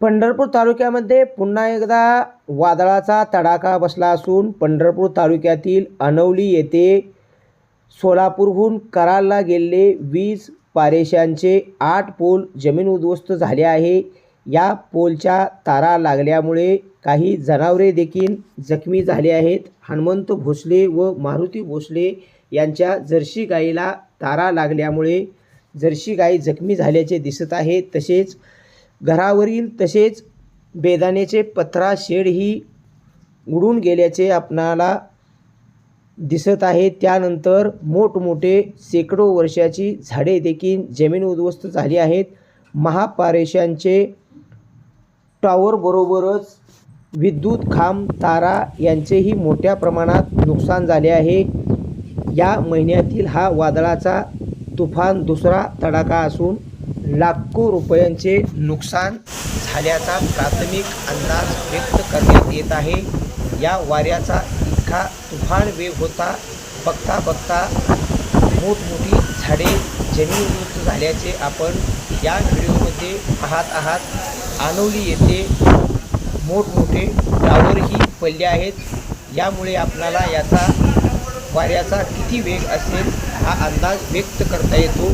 पंढरपूर तालुक्यामध्ये पुन्हा एकदा वादळाचा तडाखा बसला असून पंढरपूर तालुक्यातील अनवली येथे सोलापूरहून कराडला गेलेले वीज पारेशांचे आठ पोल जमीन उद्ध्वस्त झाले आहे. या पोलच्या तारा लागल्यामुळे काही जनावरे देखील जखमी झाले आहेत. हनुमंत भोसले व मारुती भोसले यांच्या जर्सी गाईला तारा लागल्यामुळे जर्सी गाई जखमी झाल्याचे दिसत आहे. तसेच घरावरील तसेच बेदाण्याचे पत्रा शेडही उडून गेल्याचे आपणाला दिसत आहे. त्यानंतर मोठमोठे शेकडो वर्षाची झाडे देखील जमीन उद्ध्वस्त झाली आहेत. महापारेशांचे टॉवरबरोबरच विद्युत खांब तारा यांचेही मोठ्या प्रमाणात नुकसान झाले आहे. या महिन्यातील हा वादळाचा तुफान दुसरा तडाखा असून लाखो रुपयांचे नुकसान झाल्याचा प्राथमिक अंदाज व्यक्त करण्यात येत आहे. या वाऱ्याचा इतका तुफान वेग होता बघता बघता मोठमोठी झाडे जमीनदोस्त झाल्याचे आपण या व्हिडिओमध्ये पाहत आहात. आनवली येथे मोठमोठे टावरही पडले आहेत. यामुळे आपणाला याचा वाऱ्याचा किती वेग असेल हा अंदाज व्यक्त करता येतो.